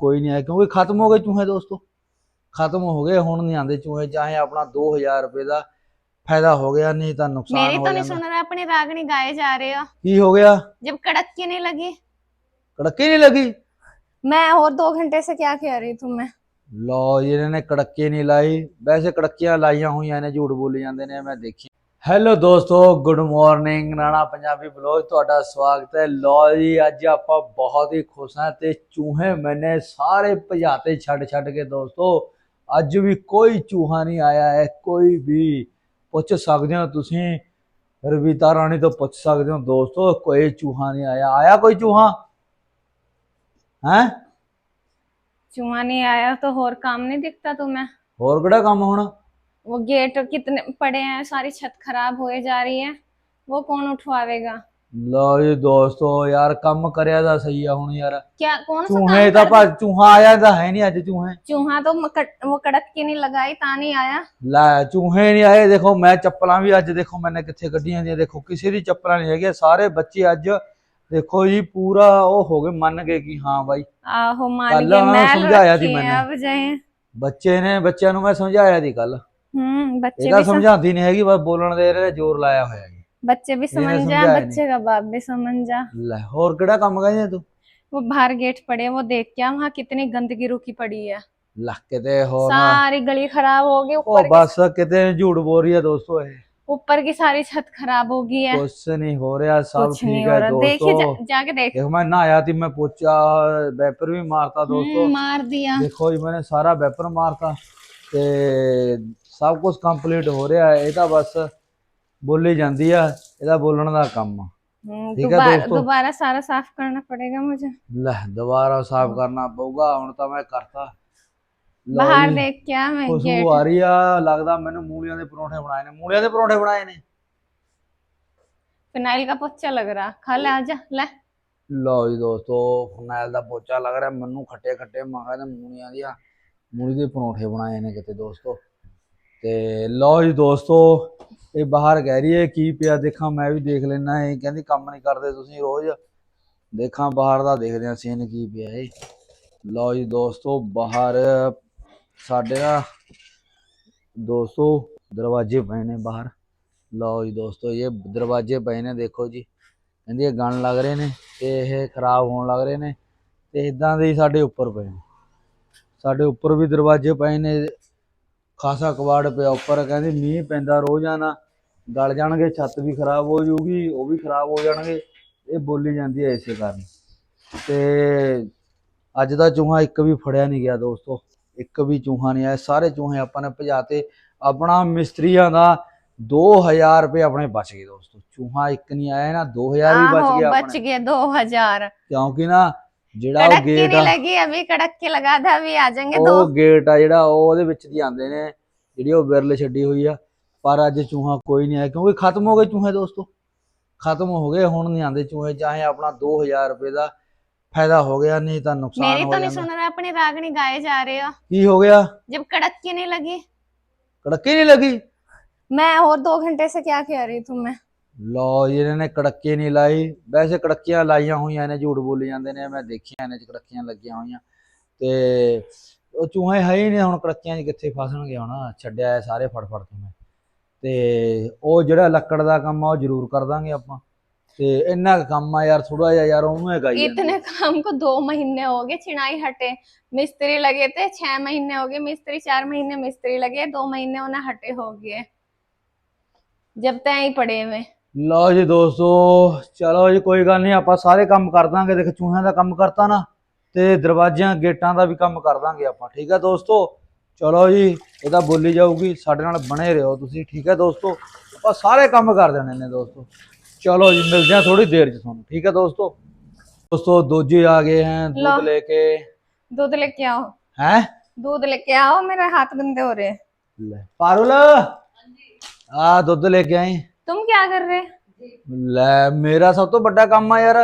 ਕੋਈ ਨਹੀਂ ਆਇਆ ਕਿਉਂਕਿ ਖਤਮ ਹੋ ਗਏ ਚੂਹੇ ਦੋਸਤੋ ਖਤਮ ਹੋ ਗਏ ਹੁਣ ਨਹੀਂ ਆਉਂਦੇ ਚੂਹੇ ਚਾਹੇ ਆਪਣਾ 2000 ਰੁਪਏ ਦਾ ਫਾਇਦਾ ਹੋ ਗਿਆ ਨਹੀਂ ਤਾਂ ਨੁਕਸਾਨ मेरी ਹੋ तो नहीं ਜਾਂਦਾ सुन रहा अपनी रागनी गाए जा रहे हो ਕੀ ਹੋ ਗਿਆ जब कड़क की नहीं लगी ਕੜਕੇ ਨਹੀਂ ਲੱਗੀ मैं और दो घंटे से क्या कह रही थी मैं ਲਓ ਜੀ, ਇਹਨਾਂ ਨੇ ਕੜਕੇ ਨਹੀਂ ਲਾਈ ਵੈਸੇ ਕੜਕੀਆਂ ਲਾਈਆਂ ਹੋਈਆਂ ਨੇ ਝੂਠ ਬੋਲੀ ਜਾਂਦੇ ਨੇ ਮੈਂ ਦੇਖੀ ਹੈਲੋ ਦੋਸਤੋ good morning Rana Punjabi blog ਤੁਹਾਡਾ ਸਵਾਗਤ ਹੈ। ਲੋ ਜੀ ਅੱਜ ਆਪਾਂ ਬਹੁਤ ਹੀ ਖੁਸ਼ ਹਾਂ ਤੇ ਚੂਹੇ ਮੈਨੇ ਸਾਰੇ ਭਜਾਤੇ ਛੱਡ ਛੱਡ ਕੇ ਦੋਸਤੋ ਅੱਜ ਵੀ ਕੋਈ ਚੂਹਾ ਨਹੀਂ ਆਇਆ ਹੈ ਕੋਈ ਵੀ। ਪੁੱਛ ਸਕਦੇ ਹੋ ਤੁਸੀਂ ਰਵੀਤਾ ਰਾਣੀ ਤੋਂ ਪੁੱਛ ਸਕਦੇ ਹੋ ਦੋਸਤੋ ਕੋਈ ਚੂਹਾ ਨਹੀਂ ਆਇਆ। ਆਇਆ ਕੋਈ ਚੂਹਾ? ਹੈ? ਚੂਹਾ ਨਹੀਂ ਆਇਆ ਤਾਂ ਹੋਰ ਕੰਮ ਨਹੀਂ ਦਿਖਤਾ ਤੂੰ ਮੈਂ। ਹੋਰ ਕਿਹੜਾ ਕੰਮ ਹੋਣਾ? वो गेट कितने पड़े हैं सारी छत खराब होए जा रही है वो कौन उठवावेगा ਲਓ ਜੀ ਦੋਸਤੋ ਯਾਰ ਕੰਮ ਕਰਿਆ ਦਾ ਸਹੀ ਆ ਹੁਣ ਯਾਰ क्या कौन सा ਚੂਹੇ काम ਤਾਂ कर ਭਾ ਚੂਹਾ ਆਇਆ ਤਾਂ ਹੈ ਨਹੀਂ ਅੱਜ ਚੂਹੇ चूहा तो म- कट- वो कड़क की नहीं लगाई ता नहीं आया ਲੈ ਚੂਹੇ ਨਹੀਂ ਆਏ ਦੇਖੋ ਮੈਂ ਚੱਪਲਾਂ ਵੀ ਅੱਜ ਦੇਖੋ ਮੈਨੇ ਕਿੱਥੇ ਕੱਢੀਆਂ ਦੀਆਂ ਦੇਖੋ ਕਿਸੇ ਦੀ ਚੱਪਲਾਂ ਨਹੀਂ ਹੈਗੀਆਂ ਸਾਰੇ ਬੱਚੇ ਅੱਜ ਦੇਖੋ ਜੀ ਪੂਰਾ ਉਹ ਹੋ ਗਏ ਮੰਨ ਗਏ ਕਿ ਹਾਂ ਬਾਈ आहो मार कल के उन्होंने मैल समझाया थी रखी है मैंने। अब जाए ਬੱਚੇ ਨੇ ਬੱਚਿਆਂ ਨੂੰ ਮੈਂ ਸਮਝਾਇਆ ਦੀ ਕੱਲ ਹੂੰ ਬੱਚੇ ਇਹਦਾ ਵੀ ਸਮ- ਸਮਝਾਉਂਦੀ ਨਹੀਂ ਹੈਗੀ ਬਸ ਬੋਲਣ ਦੇ ਇਹਦੇ ਜ਼ੋਰ ਲਾਇਆ ਹੋਇਆ ਹੈ बच्चे भी समझ जा समझाया नहीं। बच्चे का बाप भी समझ जा ਲੈ ਹੋਰ ਕਿਹੜਾ ਕੰਮ ਕਹਿੰਦੇ ਤੂੰ वो बाहर गेट पड़े वो देख क्या वहाँ कितनी गंदगी रुकी पड़ी है ਲੱਗ ਕਿਤੇ ਹੋਰ ਨਾ सारी गली खराब होगी ਉਹ ऊपर की- ਬਸ ਕਿਤੇ ਝੂਠ ਬੋਲ ਰਹੀ ਹੈ ਦੋਸਤੋ ਇਹ ऊपर की सारी छत खराब हो गई है ਕੁਛ ਨਹੀਂ ਹੋ ਰਿਹਾ ਸਭ कुछ नहीं ਠੀਕ हो है रहा देखिए दोस्तों जा, जाके देख देखो मैं नहाया थी मैं पोछा वेपर भी मारता दोस्तों हम्म, मार दिया देखो जी मैंने सारा वेपर मारता ते ਸਭ ਕੁਝ ਕੰਪਲੀਟ ਹੋ ਰਿਹਾ ਹੈ ਇਹ ਤਾਂ ਬਸ ਬੋਲੀ ਜਾਂਦੀ ਆ ਇਹਦਾ ਬੋਲਣ ਦਾ ਕੰਮ ਆ। ਠੀਕ ਹੈ ਦੋਸਤੋ? ਦੁਬਾਰਾ ਸਾਰਾ ਸਾਫ਼ ਕਰਨਾ ਪੜੇਗਾ ਮੈਨੂੰ ਲੈ ਦੁਬਾਰਾ ਸਾਫ਼ ਕਰਨਾ ਪਊਗਾ ਹੁਣ ਤਾਂ ਮੈਂ ਕਰਤਾ। ਬਾਹਰ ਦੇਖ ਕੇ ਆ ਮੈਂ ਖੁਸ਼ਬੂ ਆ ਰਹੀ ਆ ਲੱਗਦਾ ਮੈਨੂੰ ਮੂਲੀਆਂ ਦੇ ਪਰੌਂਠੇ ਬਣਾਏ ਨੇ। ਮੂਲੀਆਂ ਦੇ ਪਰੌਂਠੇ ਬਣਾਏ ਨੇ। ਫਿਨਾਈਲ ਦਾ ਪੋਚਾ ਲੱਗ ਰਿਹਾ ਖਾ ਲੈ ਆ ਜਾ ਲੈ। ਲਓ ਜੀ ਦੋਸਤੋ ਫਿਨਾਈਲ ਦਾ ਪੋਚਾ ਲੱਗ ਰਿਹਾ ਮੈਨੂੰ ਖੱਟੇ ਖੱਟੇ ਮਾਹਾਂ ਦੇ ਮੂਲੀਆਂ ਦੀਆਂ ਮੂਲੀ ਦੇ ਪਰੌਂਠੇ ਬਣਾਏ ਨੇ ਕਿਤੇ ਦੋਸਤੋ। ਤੇ ਲਓ ਜੀ ਦੋਸਤੋ, ਇਹ ਬਾਹਰ ਕਹਿ ਰਹੀ ਹੈ, ਕੀ ਪਿਆ ਦੇਖਾਂ, ਮੈਂ ਵੀ ਦੇਖ ਲੈਣਾ ਇਹ ਕਹਿੰਦੀ ਕੰਮ ਨਹੀਂ ਕਰਦੇ ਤੁਸੀਂ ਰੋਜ਼। ਦੇਖਾਂ ਬਾਹਰ ਦਾ ਦੇਖਦੇ ਹਾਂ ਸੀਨ ਕੀ ਪਿਆ ਇਹ ਲਓ ਜੀ ਦੋਸਤੋ, ਬਾਹਰ ਸਾਡੇ ਦਾ ਦੋਸਤੋ, ਦਰਵਾਜ਼ੇ ਪਏ ਨੇ ਬਾਹਰ। ਲਓ ਜੀ ਦੋਸਤੋ, ਇਹ ਦਰਵਾਜ਼ੇ ਪਏ ਨੇ, ਦੇਖੋ ਜੀ। ਕਹਿੰਦੀ ਇਹ ਗਣ ਲੱਗ ਰਹੇ ਨੇ ਤੇ ਇਹ ਖਰਾਬ ਹੋਣ ਲੱਗ ਰਹੇ ਨੇ ਤੇ ਇਦਾਂ ਦੇ ਸਾਡੇ ਉੱਪਰ ਪਏ ਨੇ। ਸਾਡੇ ਉੱਪਰ ਵੀ ਦਰਵਾਜ਼ੇ ਪਏ ਨੇ ਖਾਸਾ ਕਵਾੜ ਪਿਆ ਉੱਪਰ ਕਹਿੰਦੇ ਮੀਂਹ ਪੈਂਦਾ ਰੋਜ਼ਾਨਾ ਗਲ ਜਾਣਗੇ ਛੱਤ ਵੀ ਖਰਾਬ ਹੋ ਜੂਗੀ ਉਹ ਵੀ ਖਰਾਬ ਹੋ ਜਾਣਗੇ। ਇਹ ਬੋਲੀ ਜਾਂਦੀ ਹੈ ਇਸੇ ਕਾਰਨ। ਤੇ ਅੱਜ ਦਾ ਚੂਹਾ ਇੱਕ ਵੀ ਫੜਿਆ ਨਹੀਂ ਗਿਆ ਦੋਸਤੋ। ਇੱਕ ਵੀ ਚੂਹਾ ਨਹੀਂ ਆਇਆ। ਸਾਰੇ ਚੂਹੇ ਆਪਾਂ ਨੇ ਭਜਾਤੇ। ਆਪਣਾ ਮਿਸਤਰੀਆਂ ਦਾ 2000 ਰੁਪਏ ਆਪਣੇ ਬਚ ਗਏ ਦੋਸਤੋ। ਚੂਹਾ ਇੱਕ ਨਹੀਂ ਆਇਆ ਨਾ 2000 ਵੀ ਬਚ ਗਿਆ ਬਚ ਗਿਆ 2000 ਕਿਉਂਕਿ ਨਾ ਜਿਹੜਾ ਉਹ कड़क की ਗੇਟ नहीं ਆ लगी अभी कड़क की लगा था अभी आ जाएंगे दो ਉਹ ਗੇਟ ਆ ਜਿਹੜਾ ਉਹ ਉਹਦੇ ਵਿੱਚ ਦੀ ਆਉਂਦੇ ਨੇ ਜਿਹੜੀ ਉਹ ਵਿਰਲ ਛੱਡੀ ਹੋਈ ਆ ਪਰ ਅੱਜ ਚੂਹਾ ਕੋਈ ਨਹੀਂ ਆਇਆ ਕਿਉਂਕਿ ਖਤਮ ਹੋ ਗਏ ਚੂਹੇ ਦੋਸਤੋ ਖਤਮ ਹੋ ਗਏ ਹੁਣ ਨਹੀਂ ਆਉਂਦੇ ਚੂਹੇ ਚਾਹੇ ਆਪਣਾ 2000 ਰੁਪਏ ਦਾ ਫਾਇਦਾ ਹੋ ਗਿਆ ਨਹੀਂ ਤਾਂ ਨੁਕਸਾਨ मेरी ਹੋ तो नहीं ਜਾਂਦਾ सुन रहा अपनी रागनी गाए जा रहे हो ਕੀ ਹੋ ਗਿਆ जब कड़क की नहीं लगी ਕੜਕੇ ਨਹੀਂ ਲੱਗੀ मैं और दो घंटे से क्या कह रही थी मैं ਲਓ ਜੀ, ਇਹਨਾਂ ਨੇ ਕੜਕੇ ਨਹੀਂ ਲਾਈ ਵੈਸੇ ਕੜਕੀਆਂ ਲਾਈਆਂ ਹੋਈਆਂ ਨੇ ਝੂਠ ਬੋਲੀ ਜਾਂਦੇ ਨੇ ਮੈਂ ਦੇਖੀਆਂ ਨੇ ਕੜਕੀਆਂ ਲੱਗੀਆਂ ਹੋਈਆਂ ਤੇ ਉਹ ਚੂਹੇ ਹੈ ਹੀ ਨਹੀਂ ਹੁਣ ਕੜਕੀਆਂ 'ਚ ਕਿੱਥੇ ਫਸਣਗੇ ਹੁਣ ਛੱਡਿਆ ਹੈ ਸਾਰੇ ਫੜ ਫੜ ਕੇ ਮੈਂ ਤੇ ਉਹ ਜਿਹੜਾ ਲੱਕੜ ਦਾ ਕੰਮ ਆ ਉਹ ਜ਼ਰੂਰ ਕਰ ਦਾਂਗੇ ਆਪਾਂ ਤੇ ਇੰਨਾ ਕੁ ਕੰਮ ਆ ਯਾਰ ਥੋੜਾ ਜਿਹਾ ਯਾਰ ਉਹਨੂੰ ਹੈਗਾ ਹੀ इतने काम को दो महीने हो गए चिनाई हटे मिस्त्री लगे थे छह महीने हो गए मिस्त्री चार महीने मिस्त्री लगे दो महीने उन्हें हटे हो गए जब तक ही पड़े हुए ਲਓ ਜੀ ਦੋਸਤੋ ਚਲੋ ਜੀ ਕੋਈ ਗੱਲ ਨਹੀਂ ਆਪਾਂ ਸਾਰੇ ਕੰਮ ਕਰ ਦਾਂਗੇ ਦੇਖ ਚੂਹਿਆਂ ਦਾ ਕੰਮ ਕਰਤਾ ਨਾ ਤੇ ਦਰਵਾਜ਼ਿਆਂ ਗੇਟਾਂ ਦਾ ਵੀ ਕੰਮ ਕਰ ਦਾਂਗੇ ਆਪਾਂ ਠੀਕ ਹੈ ਦੋਸਤੋ ਚਲੋ ਜੀ ਇਹ ਤਾਂ ਬੋਲੀ ਜਾਊਗੀ ਸਾਡੇ ਨਾਲ ਬਣੇ ਰਹੋ ਤੁਸੀਂ ਠੀਕ ਹੈ ਦੋਸਤੋ ਆਪਾਂ ਸਾਰੇ ਕੰਮ ਕਰ ਦੇਣੇ ਨੇ ਦੋਸਤੋ ਚਲੋ ਜੀ ਮਿਲਦੇ ਹਾਂ ਥੋੜੀ ਦੇਰ ਚ ਤੁਹਾਨੂੰ ਠੀਕ ਹੈ ਦੋਸਤੋ ਦੋਸਤੋ ਦੋਜੀ ਆ ਗਏ हैं लो। दूध लेके दूध लेके आओ हैं दूध लेके आओ मेरे हाथ गंदे हो रहे हैं ਲੈ ਪਾਰੁਲ ਆ ਦੁੱਧ ਲੈ ਕੇ ਆਈ तुम क्या कर रहे ਲੈ ਮੇਰਾ ਸਭ ਤੋਂ ਵੱਡਾ ਕੰਮ ਆ ਯਾਰ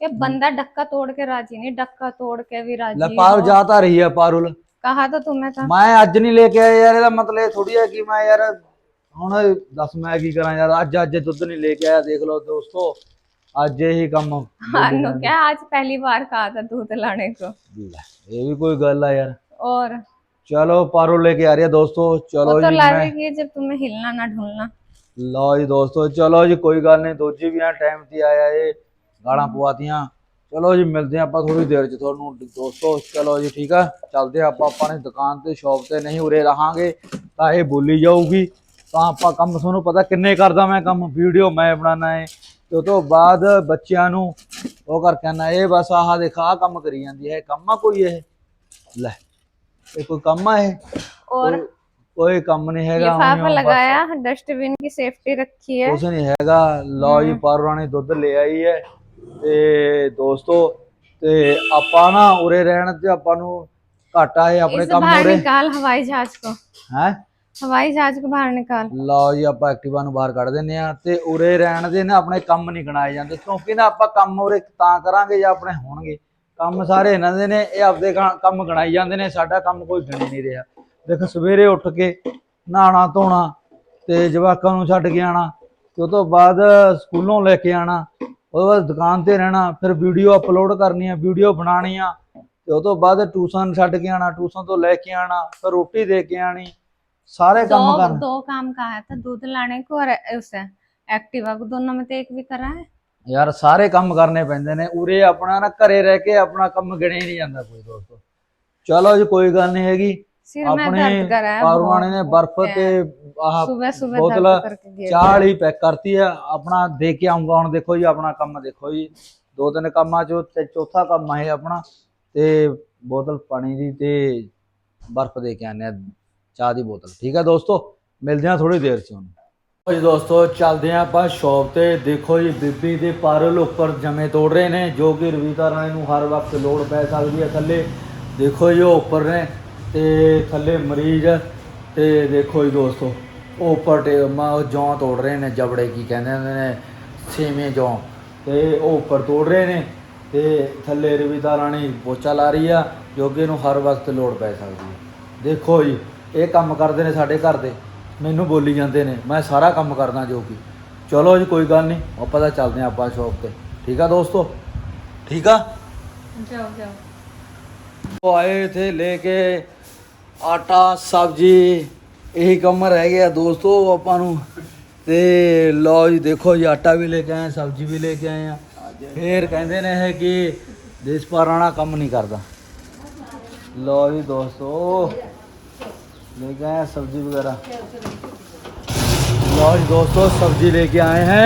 ये बंदा डक्का तोड़ के राजी नहीं डक्का तोड़ के भी ਲੈ राजी ਪਾਰੁਲ हो। ਜਾ ਤਾਂ ਰਹੀ ਆ ਪਾਰੁਲ कहा तो तुम्हें था ਮੈਂ ਅੱਜ ਨਹੀਂ ਲੈ ਕੇ ਆਇਆ ਯਾਰ ਇਹਦਾ ਮਤਲਬ ਇਹ ਥੋੜੀ ਹੈ ਕਿ ਮੈਂ ਯਾਰ ਹੁਣ ਦੱਸ ਮੈਂ ਕੀ ਕਰਾਂ ਯਾਰ ਅੱਜ ਅੱਜ ਦੁੱਧ ਨਹੀਂ ਲੈ ਕੇ ਆਇਆ ਦੇਖ ਲਓ ਦੋਸਤੋ ਅੱਜ ਇਹੀ ਕੰਮ हाँ नो क्या आज पहली बार कहा था दूध लाने को ਲੈ, ਇਹ ਵੀ ਕੋਈ ਗੱਲ ਆ ਯਾਰ और ਚਲੋ ਪਾਰੋ ਲੈ ਕੇ ਆ ਰਹੀ ਹੈ ਦੋਸਤੋ वो ਚਲੋ तो ਜੀ ਮੈਂ लगेगी जब तुम्हें हिलना ना ढूंढना ਲਓ ਜੀ ਦੋਸਤੋ ਚਲੋ ਜੀ ਕੋਈ ਗੱਲ ਨਹੀਂ ਦੋਜੀ ਵੀ ਆ ਟਾਈਮ ਤੇ ਆਇਆ ਏ ਗਾਲਾਂ ਪਵਾਤੀਆਂ। ਚਲੋ ਜੀ ਮਿਲਦੇ ਹਾਂ ਆਪਾਂ ਥੋੜੀ ਦੇਰ ਚ ਤੁਹਾਨੂੰ। ਦੋਸਤੋ ਚਲੋ ਜੀ ਠੀਕ ਆ। ਚੱਲਦੇ ਹਾਂ ਆਪਾਂ ਆਪਣੀ ਦੁਕਾਨ ਤੇ ਸ਼ਾਪ ਤੇ ਨਹੀਂ ਉਰੇ ਰਹਾਂਗੇ ਤਾਂ ਇਹ ਬੋਲੀ ਜਾਊਗੀ। ਤਾਂ ਆਪਾਂ ਕੰਮ ਤੁਹਾਨੂੰ ਪਤਾ ਕਿੰਨੇ ਕਰਦਾ ਮੈਂ ਕੰਮ ਵੀਡੀਓ ਮੈਂ ਬਣਾਉਣਾ ਹੈ ਤੇ ਉਹ ਤੋਂ ਬਾਅਦ ਬੱਚਿਆਂ ਨੂੰ ਉਹ ਕਰਕੇ ਆਉਣਾ। ਇਹ ਬਸ ਆਹ ਦੇਖ ਕੰਮ ਕਰੀ ਜਾਂਦੀ ਹੈ। ਕੰਮ ਆ ਕੋਈ ਇਹ? ਲੈ ਇਹ ਕੋਈ ਕੰਮ ਆ ਇਹ? और ਕੋਈ ਕੰਮ ਨਹੀਂ ਹੈਗਾ ਲਿਫਾਫਾ ਲਗਾਇਆ ਡਸਟਬਿਨ ਦੀ ਸੇਫਟੀ ਰੱਖੀ ਹੈ। ਕੁਝ ਨਹੀਂ ਹੈਗਾ ਲਓ ਜੀ ਪਾਰਵਾਣੀ ਦੁੱਧ ਲੈ ਆਈ ਹੈ ਤੇ ਦੋਸਤੋ ਤੇ ਆਪਾਂ ਨਾ ਉਰੇ ਰਹਿਣ ਤੇ ਆਪਾਂ ਨੂੰ ਘਾਟਾ ਹੈ ਆਪਣੇ ਕੰਮ ਉਰੇ। ਨਿਕਾਲ ਹਵਾਈ ਜਹਾਜ਼ ਕੋ। ਹੈ? ਹਵਾਈ ਜਹਾਜ਼ ਕੋ ਬਾਹਰ ਨਿਕਾਲ। ਲਓ ਜੀ ਆਪਾਂ ਐਕਟਿਵਾ ਨੂੰ ਬਾਹਰ ਕੱਢ ਦਿੰਨੇ ਆ ਤੇ ਉਰੇ ਰਹਿਣ ਦੇ ਨਾ ਆਪਣੇ ਕੰਮ ਨਹੀਂ ਗਣਾਏ ਜਾਂਦੇ ਕਿਉਂਕਿ ਨਾ ਆਪਾਂ ਕੰਮ ਉਰੇ ਤਾਂ ਕਰਾਂਗੇ ਜਾਂ ਆਪਣੇ ਹੋਣਗੇ। ਕੰਮ ਸਾਰੇ ਇਹਨਾਂ ਦੇ ਨੇ ਇਹ ਆਪਦੇ ਕੰਮ ਗਣਾਈ ਜਾਂਦੇ ਨੇ ਸਾਡਾ ਕੰਮ ਕੋਈ ਗਣੇ ਨਹੀਂ ਰਿਹਾ। ਦੇਖ ਸਵੇਰੇ ਉੱਠ ਕੇ ਨਹਾਣਾ ਧੋਣਾ ਤੇ ਜਵਾਕਾਂ ਨੂੰ ਛੱਡ ਕੇ ਆਣਾ ਤੇ ਉਹ ਤੋਂ ਬਾਅਦ ਸਕੂਲੋਂ ਲੈ ਕੇ ਆਣਾ ਉਹਦੇ ਬਾਅਦ ਦੁਕਾਨ ਤੇ ਰਹਿਣਾ ਫਿਰ ਵੀਡੀਓ ਅਪਲੋਡ ਕਰਨੀ ਆ ਵੀਡੀਓ ਬਣਾਉਣੀ ਆ ਤੇ ਉਹ ਤੋਂ ਬਾਅਦ ਟਿਊਸ਼ਨ ਛੱਡ ਕੇ ਆਣਾ ਟਿਊਸ਼ਨ ਤੋਂ ਲੈ ਕੇ ਆਣਾ ਫਿਰ ਰੋਟੀ ਦੇ ਕੇ ਆਣੀ ਸਾਰੇ ਕੰਮ दो ਕਰਨੇ दो काम कहा था दूध लाने को और उसे एक्टिवा को दोनों में तो एक भी करा है ਯਾਰ ਸਾਰੇ ਕੰਮ ਕਰਨੇ ਪੈਂਦੇ ਨੇ ਉਰੇ ਆਪਣਾ ਨਾ ਘਰੇ ਰਹਿ ਕੇ ਆਪਣਾ ਕੰਮ ਗਿਣਿਆ ਹੀ ਨਹੀਂ ਜਾਂਦਾ ਕੋਈ ਦੋਸਤੋ ਚਲੋ ਜੀ ਕੋਈ ਗੱਲ ਨਹੀਂ ਹੈਗੀ ਸਿਰ ਮੈਂ ਦਰਦ ਕਰ ਰਿਹਾ ਪਾਰਵਾਣੇ ਨੇ ਬਰਫ਼ ਤੇ ਆਹ ਸਵੇਰ ਸਵੇਰ ਬੋਤਲ 40 ਪੈਕ ਕਰਤੀ ਹੈ ਆਪਣਾ ਦੇ ਕੇ ਆਉਂਗਾ ਹੁਣ ਦੇਖੋ ਜੀ ਆਪਣਾ ਕੰਮ ਦੇਖੋ ਜੀ। ਦੋ ਤਿੰਨ ਕੰਮਾਂ ਚੋਂ ਤੇ ਚੌਥਾ ਕੰਮ ਹੈ ਆਪਣਾ। ਤੇ ਬੋਤਲ ਪਾਣੀ ਦੀ ਤੇ ਬਰਫ਼ ਦੇ ਕੇ ਆਨੇ ਆ ਚਾਹ ਦੀ ਬੋਤਲ। ਠੀਕ ਹੈ ਦੋਸਤੋ ਮਿਲਦੇ ਆ ਥੋੜੀ ਦੇਰ ਚ ਹੁਣ। ਜੀ ਦੋਸਤੋ ਚੱਲਦੇ ਆ ਆਪਾਂ ਸ਼ੌਪ ਤੇ। ਦੇਖੋ ਜੀ ਬੀਬੀ ਦੇ ਪਾਰਲ ਉੱਪਰ ਜਮੇ ਤੋੜ ਰਹੇ ਨੇ ਜੋ ਕਿ ਰਵੀਤਾ ਰਾਣੀ ਨੂੰ ਹਰ ਵਕਤ ਲੋੜ ਪੈ ਸਕਦੀ ਹੈ ਥੱਲੇ। ਦੇਖੋ ਜੀ ਉਹ ਉੱਪਰ ਨੇ। ਤੇ ਥੱਲੇ ਮਰੀਜ਼ ਹੈ ਤੇ ਦੇਖੋ ਜੀ ਦੋਸਤੋ ਉਹ ਉੱਪਰ ਟੇ ਮਾ ਜੌਂ ਤੋੜ ਰਹੇ ਨੇ ਜਬੜੇ ਕੀ ਕਹਿੰਦੇ ਹੁੰਦੇ ਨੇ ਛੇਵੇਂ ਜੌਂ। ਤੇ ਉਹ ਉੱਪਰ ਤੋੜ ਰਹੇ ਨੇ ਤੇ ਥੱਲੇ ਰਵਿਤਾ ਰਾਣੀ ਪੋਚਾ ਲਾ ਰਹੀ ਆ ਜੋਗੇ ਨੂੰ ਹਰ ਵਕਤ ਲੋੜ ਪੈ ਸਕਦੀ ਹੈ ਦੇਖੋ ਜੀ ਇਹ ਕੰਮ ਕਰਦੇ ਨੇ ਸਾਡੇ ਘਰ ਦੇ ਮੈਨੂੰ ਬੋਲੀ ਜਾਂਦੇ ਨੇ ਮੈਂ ਸਾਰਾ ਕੰਮ ਕਰਦਾ ਜੋ ਕਿ। ਚਲੋ ਜੀ ਕੋਈ ਗੱਲ ਨਹੀਂ ਆਪਾਂ ਤਾਂ ਚੱਲਦੇ ਆਪਾਂ ਸ਼ੌਪ ਤੇ। ਠੀਕ ਆ ਦੋਸਤੋ? ਠੀਕ ਆ? ਜਾਓ ਜਾਓ। ਉਹ ਆਏ ਥੇ ਲੈ ਕੇ ਆਟਾ ਸਬਜ਼ੀ ਇਹੀ ਕੰਮ ਰਹਿ ਗਿਆ ਦੋਸਤੋ ਆਪਾਂ ਨੂੰ ਤੇ ਲਓ ਜੀ ਦੇਖੋ ਜੀ ਆਟਾ ਵੀ ਲੈ ਕੇ ਆਏ ਸਬਜ਼ੀ ਵੀ ਲੈ ਕੇ ਆਏ ਆ ਫੇਰ ਕਹਿੰਦੇ ਨੇ ਇਹ ਕਿ ਦੇਸ਼ ਪੁਰਾਣਾ ਕੰਮ ਨਹੀਂ ਕਰਦਾ ਲਓ ਜੀ ਦੋਸਤੋ ਲੈ ਕੇ ਆਏ सब्जी वगैरह लो जी दोस्तों सब्जी लेके आए हैं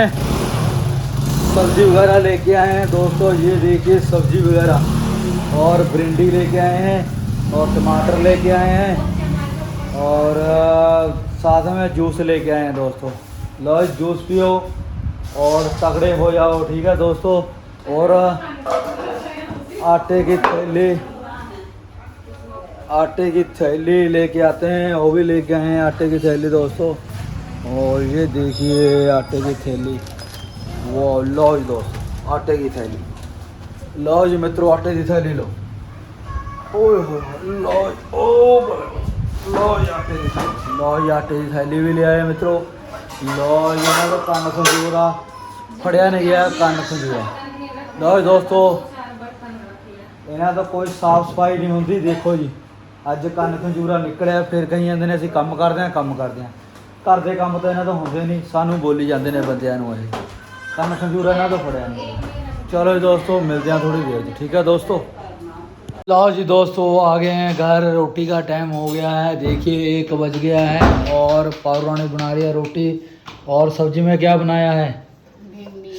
सब्जी वगैरह लेके आए हैं दोस्तों ये देखिए सब्जी वगैरह और भिंडी लेके आए हैं और टमाटर लेके आए हैं और साथ में जूस लेके आए हैं दोस्तों। लो, जूस पियो और तगड़े हो जाओ, ठीक है दोस्तों? और आटे की थैली, आटे की थैली लेके आते हैं, वो भी लेके आए हैं आटे की थैली दोस्तों। और ये देखिए आटे की थैली। वो लो जी दोस्तों, आटे की थैली। लो जी मित्रों, आटे की थैली लो। ਲੋ ਓ ਲੋ ਥੈਲੀ ਵੀ ਲਿਆਏ ਮਿੱਤਰੋ। ਲੋ ਇਹਨਾਂ ਦਾ ਕੰਨ ਖੰਜੂਰਾ ਫੜਿਆ ਨਹੀਂ ਗਿਆ, ਕੰਨ ਖੰਜੂਰਾ ਲੋ ਦੋਸਤੋ, ਇਹਨਾਂ ਦਾ ਕੋਈ ਸਾਫ਼ ਸਫ਼ਾਈ ਨਹੀਂ ਹੁੰਦੀ, ਦੇਖੋ ਜੀ। ਅੱਜ ਕੰਨ ਖੰਜੂਰਾ ਨਿਕਲਿਆ, ਫਿਰ ਕਹੀ ਜਾਂਦੇ ਨੇ, ਅਸੀਂ ਕੰਮ ਕਰਦੇ ਆਂ ਕੰਮ ਕਰਦੇ ਆਂ ਘਰ ਦੇ ਕੰਮ ਤਾਂ ਇਹਨਾਂ ਤੋਂ ਹੁੰਦੇ ਨਹੀਂ, ਸਾਨੂੰ ਬੋਲੀ ਜਾਂਦੇ ਨੇ ਬੰਦਿਆਂ ਨੂੰ ਇਹ। ਕੰਨ ਖੰਜੂਰਾ ਇਹਨਾਂ ਤੋਂ ਫੜਿਆ ਨਹੀਂ ਚਲੋ ਜੀ ਦੋਸਤੋ, ਮਿਲਦੇ ਆਂ ਥੋੜੀ ਦੇਰ ਜੀ ਠੀਕ ਹੈ ਦੋਸਤੋ? लो जी दोस्तों आ गए हैं घर रोटी का टाइम हो गया है देखिए एक बज गया है और पावरा ने बना रही है रोटी और सब्जी में क्या बनाया है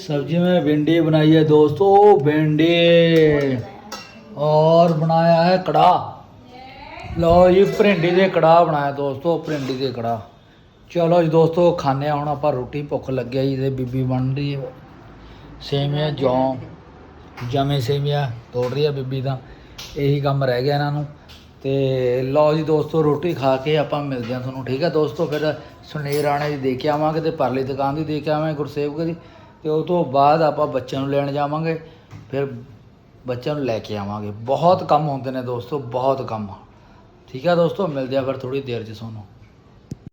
सब्जी में भिंडी बनाई है दोस्तों भिंडी और बनाया है कड़ाह लो जी ਭਰਿੰਡੀ ਦੇ ਕੜਾਹ ਬਣਾਇਆ ਦੋਸਤੋ ਭਰਿੰਡੀ ਦੇ ਕੜਾਹ ਚਲੋ ਜੀ ਦੋਸਤੋ ਖਾਣੇ ਹੁਣ ਆਪਾਂ ਰੋਟੀ ਭੁੱਖ ਲੱਗਿਆ ਜੀ ਤੇ ਬੀਬੀ ਬਣ ਰਹੀ ਹੈ ਸੇਮੀਆਂ ਜੌਂ ਜਮੇ ਸੇਮੀਆਂ ਤੋੜ ਰਹੀ ਹੈ ਬੀਬੀ ਤਾਂ ਇਹੀ ਕੰਮ ਰਹਿ ਗਿਆ ਇਹਨਾਂ ਨੂੰ। ਤੇ ਲਓ ਜੀ ਦੋਸਤੋ, ਰੋਟੀ ਖਾ ਕੇ ਆਪਾਂ ਮਿਲਦੇ ਹਾਂ ਤੁਹਾਨੂੰ, ਠੀਕ ਹੈ ਦੋਸਤੋ? ਫਿਰ ਸੁਨੇਰ ਰਾਣੇ ਦੀ ਦੇ ਕੇ ਆਵਾਂਗੇ ਤੇ ਪਰਲੀ ਦੁਕਾਨ ਦੀ ਦੇ ਕੇ ਆਵਾਂਗੇ, ਗੁਰਸੇਵਕ ਦੀ। ਤੇ ਉਹ ਤੋਂ ਬਾਅਦ ਆਪਾਂ ਬੱਚਿਆਂ ਨੂੰ ਲੈਣ ਜਾਵਾਂਗੇ, ਫਿਰ ਬੱਚਿਆਂ ਨੂੰ ਲੈ ਕੇ ਆਵਾਂਗੇ। ਬਹੁਤ ਕੰਮ ਹੁੰਦੇ ਨੇ ਦੋਸਤੋ, ਬਹੁਤ ਕੰਮ। ਠੀਕ ਹੈ ਦੋਸਤੋ, ਮਿਲਦੇ ਆ ਫਿਰ ਥੋੜੀ ਦੇਰ 'ਚ ਤੁਹਾਨੂੰ।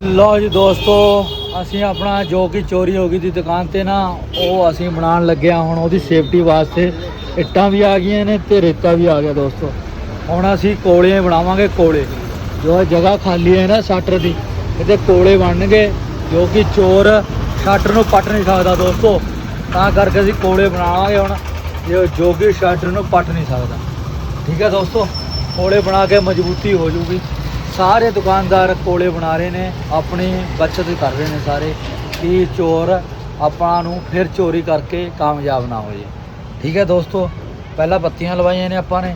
ਲਓ ਜੀ ਦੋਸਤੋ, ਅਸੀਂ ਆਪਣਾ ਜੋ ਕਿ ਚੋਰੀ ਹੋ ਗਈ ਦੀ ਦੁਕਾਨ ਤੇ ਨਾ, ਉਹ ਅਸੀਂ ਬਣਾਉਣ ਲੱਗਿਆ ਹੁਣ ਉਹਦੀ ਸੇਫਟੀ ਵਾਸਤੇ। ਇੱਟਾਂ ਵੀ ਆ ਗਈਆਂ ਨੇ ਤੇ ਰੇਤਾ ਵੀ ਆ ਗਿਆ ਦੋਸਤੋ। ਹੁਣ ਅਸੀਂ ਕੋਲੇ ਬਣਾਵਾਂਗੇ ਕੋਲੇ। ਜੋ ਜਗ੍ਹਾ ਖਾਲੀ ਹੈ ਨਾ ਸ਼ਟਰ ਦੀ, ਇਹਦੇ ਕੋਲੇ ਬਣਨਗੇ, ਜੋ ਕਿ ਚੋਰ ਸ਼ਟਰ ਨੂੰ ਪੱਟ ਨਹੀਂ ਸਕਦਾ ਦੋਸਤੋ। ਤਾਂ ਕਰਕੇ ਅਸੀਂ ਕੋਲੇ ਬਣਾਵਾਂਗੇ ਹੁਣ, ਜੋ ਜੋ ਕਿ ਸ਼ਟਰ ਨੂੰ ਪੱਟ ਨਹੀਂ ਸਕਦਾ। ਠੀਕ ਹੈ ਦੋਸਤੋ, ਕੋਲੇ ਬਣਾ ਕੇ ਮਜ਼ਬੂਤੀ ਹੋ ਜੂਗੀ ਸਾਰੇ ਦੁਕਾਨਦਾਰ ਕੋਲੇ ਬਣਾ ਰਹੇ ਨੇ, ਆਪਣੀ ਬਚਤ ਕਰ ਰਹੇ ਨੇ ਸਾਰੇ, ਕਿ ਚੋਰ ਆਪਾਂ ਨੂੰ ਫਿਰ ਚੋਰੀ ਕਰਕੇ ਕਾਮਯਾਬ ਨਾ ਹੋ ਜੇ ਠੀਕ ਹੈ ਦੋਸਤੋ ਪਹਿਲਾਂ ਬੱਤੀਆਂ ਲਵਾਈਆਂ ਨੇ ਆਪਾਂ ਨੇ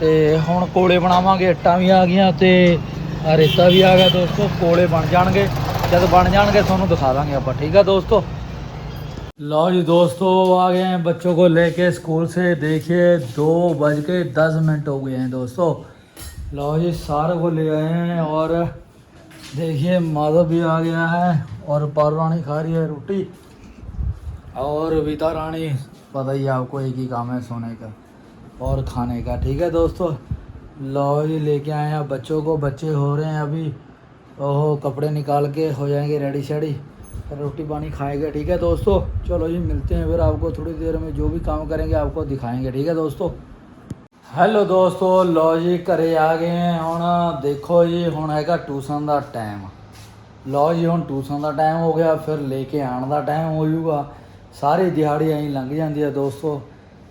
ਤੇ ਹੁਣ ਕੋਲੇ ਬਣਾਵਾਂਗੇ ਇੱਟਾਂ ਵੀ ਆ ਗਈਆਂ ਤੇ ਆਹ ਰੇਤਾ ਵੀ ਆ ਗਿਆ ਦੋਸਤੋ ਕੋਲੇ ਬਣ ਜਾਣਗੇ ਜਦ ਬਣ ਜਾਣਗੇ ਤੁਹਾਨੂੰ ਦਿਖਾ ਦਾਂਗੇ ਆਪਾਂ ਠੀਕ ਹੈ दोस्तों लो जी दोस्तों आ गए हैं बच्चों को लेके स्कूल से देखिए दो बज के दस मिनट हो गए हैं दोस्तों लो जी सारे को ले आए हैं और देखिए माधव भी आ गया है और पार रानी खा रही है रोटी और विता रानी पता ही है आपको एक ही काम है सोने का और खाने का ठीक है दोस्तों लो जी लेके आए हैं बच्चों को बच्चे हो रहे हैं अभी ओहो कपड़े निकाल के हो जाएंगे रेडी शेडी फिर रोटी पानी खाएंगे ठीक है दोस्तों चलो जी मिलते हैं फिर आपको थोड़ी देर में जो भी काम करेंगे आपको दिखाएंगे ठीक है दोस्तों ਹੈਲੋ ਦੋਸਤੋ ਲੋ ਜੀ ਘਰੇ ਆ ਗਏ ਹਾਂ ਹੁਣ ਦੇਖੋ ਜੀ ਹੁਣ ਹੈਗਾ ਟਿਊਸ਼ਨ ਦਾ ਟਾਈਮ ਲੋ ਜੀ ਹੁਣ ਟਿਊਸ਼ਨ ਦਾ ਟਾਈਮ ਹੋ ਗਿਆ ਫਿਰ ਲੈ ਕੇ ਆਉਣ ਦਾ ਟਾਈਮ ਹੋ ਜਾਊਗਾ ਸਾਰੀ ਦਿਹਾੜੀ ਐਂ ਲੰਘ ਜਾਂਦੀ ਹੈ ਦੋਸਤੋ।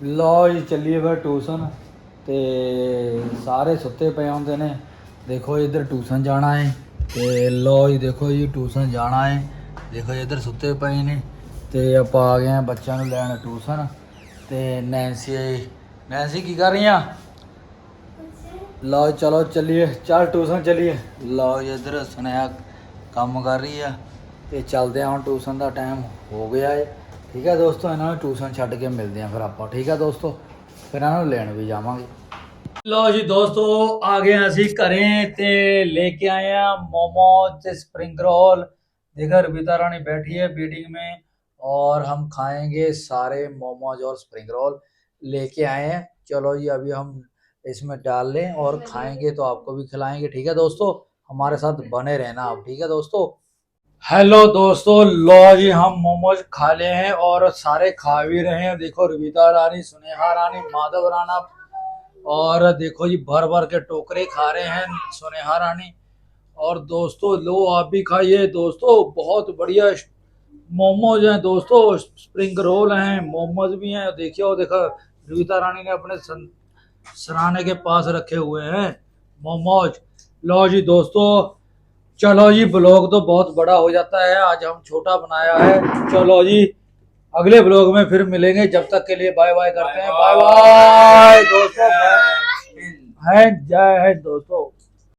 ਲਓ ਜੀ, ਚੱਲੀਏ ਫਿਰ ਟਿਊਸ਼ਨ ਤੇ ਸਾਰੇ ਸੁੱਤੇ ਪਏ ਹੁੰਦੇ ਨੇ। ਦੇਖੋ ਇੱਧਰ ਟਿਊਸ਼ਨ ਜਾਣਾ ਹੈ ਤੇ ਲਓ ਜੀ, ਦੇਖੋ ਜੀ, ਟਿਊਸ਼ਨ ਜਾਣਾ ਹੈ ਦੇਖੋ ਜੀ, ਇੱਧਰ ਸੁੱਤੇ ਪਏ ਨੇ ਤੇ ਆਪਾਂ ਆ ਗਏ ਹਾਂ ਬੱਚਿਆਂ ਨੂੰ ਲੈਣ ਟਿਊਸ਼ਨ ਤੇ ਨੈਂਸੀ ਨੈਂਸੀ, ਕੀ ਕਰ ਰਹੀ ਆ ਲਓ ਚਲੋ ਚੱਲੀਏ, ਚੱਲ ਟਿਊਸ਼ਨ ਚੱਲੀਏ। ਲਓ ਜੀ, ਇੱਧਰ ਸੁਨੇਹਾ ਕੰਮ ਕਰ ਰਹੀ ਆ ਤੇ ਚੱਲਦੇ ਆ ਹੁਣ ਟਿਊਸ਼ਨ ਦਾ ਟਾਈਮ ਹੋ ਗਿਆ ਏ। ਠੀਕ ਹੈ ਦੋਸਤੋ ਇਹਨਾਂ ਨੂੰ ਟਿਊਸ਼ਨ ਛੱਡ ਕੇ ਮਿਲਦੇ ਆ ਫਿਰ ਆਪਾਂ ਠੀਕ ਹੈ ਦੋਸਤੋ ਫਿਰ ਇਹਨਾਂ ਨੂੰ ਲੈਣ ਵੀ ਜਾਵਾਂਗੇ ਲਓ ਜੀ ਦੋਸਤੋ ਆ ਗਏ ਹਾਂ ਅਸੀਂ ਘਰੇ ਤੇ ਲੈ ਕੇ ਆਏ ਆ मोमोज ਤੇ स्प्रिंग रोल देखो रबीता रानी बैठी है बीटिंग में और हम खाएंगे सारे मोमोज और स्प्रिंग रोल लेके आए हैं चलो जी अभी हम इसमें डाल लें और खाएंगे तो आपको भी खिलाएंगे ठीक है दोस्तों हमारे साथ बने रहना आप ठीक है दोस्तों हेलो दोस्तों, लो जी, हम मोमोज खा ले हैं और सारे खा भी रहे हैं। देखो, रविता रानी, सुनेहा रानी, माधव राणा और देखो जी भर भर के टोकरे खा रहे हैं सुनेहा रानी। और दोस्तों, लो, आप भी खाइए। दोस्तों, बहुत बढ़िया मोमोज हैं दोस्तों, स्प्रिंग रोल हैं, मोमोज भी हैं। देखिए वो देखो, रविता रानी ने अपने सराहने के पास रखे हुए हैं मोमोज। लो जी, दोस्तों चलो जी ब्लॉग तो बहुत बड़ा हो जाता है। आज हम छोटा बनाया है। चलो जी अगले ब्लॉग में फिर मिलेंगे। जब तक के लिए बाय बाय करते हैं। बाय बाय दोस्तों जय हिंद दोस्तों।